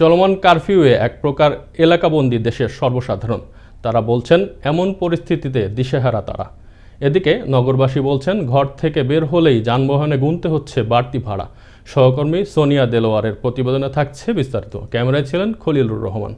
চলমান কারফিউয়ে এক প্রকার এলাকাবন্দি দেশের সর্বসাধারণ। তারা বলছেন, এমন পরিস্থিতিতে দিশেহারা তারা। এদিকে নগরবাসী বলছেন, ঘর থেকে বের হলেই যানবাহনে গুনতে হচ্ছে বাড়তি ভাড়া। সহকর্মী সোনিয়া দেলোয়ারের প্রতিবেদনে থাকছে বিস্তারিত। ক্যামেরায় ছিলেন খলিলুর রহমান।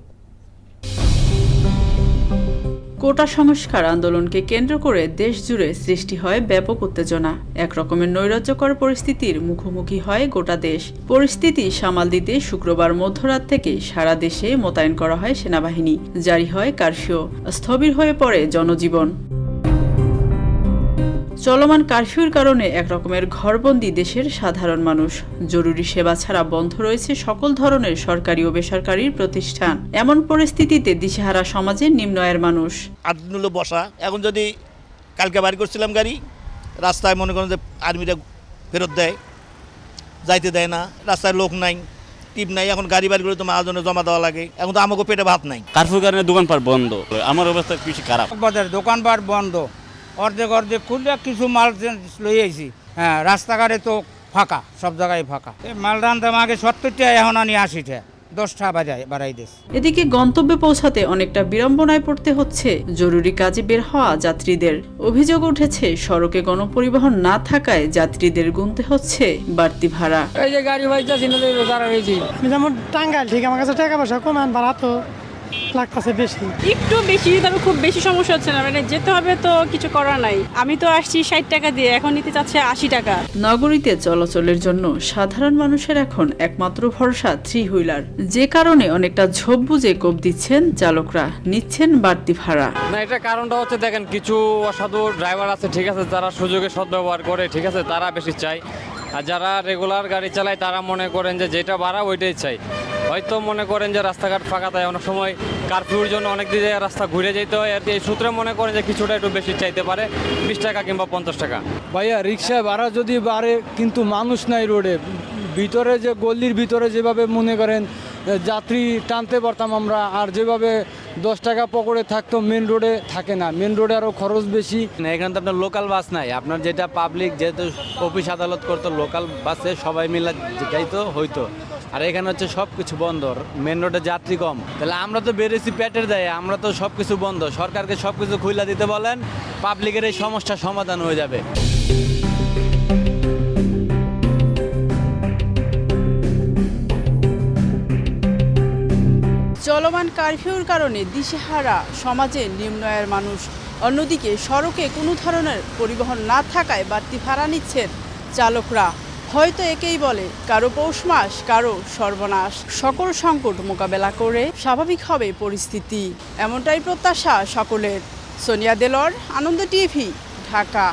কোটা সংস্কার আন্দোলনকে কেন্দ্র করে দেশ জুড়ে সৃষ্টি হয় ব্যাপক উত্তেজনা। এক রকমের নৈরাজ্যকর পরিস্থিতির মুখোমুখি হয় গোটা দেশ। পরিস্থিতি সামাল দিতে শুক্রবার মধ্যরাত থেকে সারা দেশে মোতায়েন করা হয় সেনাবাহিনী। জারি হয় কারফিউ। স্থবির হয়ে পড়ে জনজীবন। চলমান কারফিউর কারণে এক রকমের ঘরবন্দি দেশের সাধারণ মানুষ। জরুরি সেবা ছাড়া বন্ধ রয়েছে সকল ধরনের সরকারি ও বেসরকারি প্রতিষ্ঠান। এমন পরিস্থিতিতে দিশেহারা সমাজের নিম্ন আয়ের মানুষ। আটনুলো বসা এখন যদি কালকে বাড়ি করছিলাম গাড়ি রাস্তায় মনে করেন যে আর্মিরা ফেরত দেয় যাইতে দেয় না রাস্তায় লোক নাই টিপ নাই এখন গাড়ি বাড়ি করে তো মাহাজনে জমা দেওয়া লাগে এখন তো আমাকে পেটে ভাত নাই। কারফিউ কারণে দোকানপাট বন্ধ। আমার অবস্থা বেশি খারাপ। বাজার দোকানপাট বন্ধ। অর্ধেক অর্ধেক খুললে কিছু মাল লই আইছি। হ্যাঁ রাস্তাঘাটে তো ফাঁকা সব জায়গায় ফাঁকা। এই মাল রান্তাম আগে সত্তরটা এখন আনি আশিটা দশটা বাজায় বাড়াই দিস এদিকে গন্তব্যে পৌঁছাতে অনেকটা বিড়ম্বনায় পড়তে হচ্ছে। জরুরি কাজে বের হওয়া যাত্রীদের। অভিযোগ উঠেছে সড়কে গণপরিবহন না থাকায় যাত্রীদের গুনতে হচ্ছে বাড়তি ভাড়া। এই যে গাড়ি না রয়েছি। আমি যেমন টাঙ্গাইল ঠিক আমার কাছে টাকা পয়সা কম আন ভাড়া তো। লাগতেছে বেশি। একটু বেশি তবে খুব বেশি সমস্যা হচ্ছে না। মানে যেতে হবে তো কিছু করার নাই। আমি তো আসছি ষাট টাকা দিয়ে এখন নিতে চাচ্ছে আশি টাকা। নগরীতে চলাচলের জন্য সাধারণ মানুষের এখন একমাত্র ভরসা থ্রি হুইলার যে কারণে অনেকটা ঝোপ বুঝে কোপ দিচ্ছেন চালকরা। নিচ্ছেন বাড়তি ভাড়া। না এটা কারণটা হচ্ছে দেখেন কিছু অসাধু ড্রাইভার আছে ঠিক আছে তারা সুযোগের সদ্ব্যবহার করে ঠিক আছে তারা বেশি চায়। আর যারা রেগুলার গাড়ি চালায় তারা মনে করেন যে যেটা ভাড়া ওইটাই চাই হয়তো মনে করেন যে রাস্তাঘাট ফাঁকা তাই অনেক সময় কারফিউর জন্য অনেক দিকে রাস্তা ঘুরে যেতে হয়। আর এই সূত্রে মনে করেন যে কিছুটা একটু বেশি চাইতে পারে বিশ টাকা কিংবা পঞ্চাশ টাকা। ভাইয়া রিক্সা ভাড়া যদি বাড়ে কিন্তু মানুষ নাই রোডে। ভিতরে যে গল্লির ভিতরে যেভাবে মনে করেন যাত্রী টানতে পারতাম আমরা আর যেভাবে দশ টাকা পকড়ে থাকতো মেন রোডে থাকে না। মেন রোডে আরও খরচ বেশি। না এখানে তো আপনার লোকাল বাস নাই। আপনার যেটা পাবলিক যেহেতু অফিস আদালত করতো লোকাল বাসে সবাই মিলে যাইতো হইতো। আর এখানে হচ্ছে সব কিছু বন্ধ মেন রোডে যাত্রী কম। তাহলে আমরা তো বেড়েছি পেটের দেয়, আমরা তো সব কিছু বন্ধ। সরকারকে সব কিছু খুইলা দিতে বলেন পাবলিকের এই সমস্যার সমাধান হয়ে যাবে। চলমান কারফিউর কারণে দিশেহারা সমাজে নিম্ন আয়ের মানুষ। অন্যদিকে সড়কে কোনো ধরনের পরিবহন না থাকায় বাড়তি ভাড়া নিচ্ছেন চালকরা। হয়তো একেই বলে, কারও পৌষ মাস, কারও সর্বনাশ। সকল সংকট মোকাবেলা করে স্বাভাবিক হবে পরিস্থিতি। এমনটাই প্রত্যাশা সকলের। সোনিয়া দেলর আনন্দ টিভি, ঢাকা।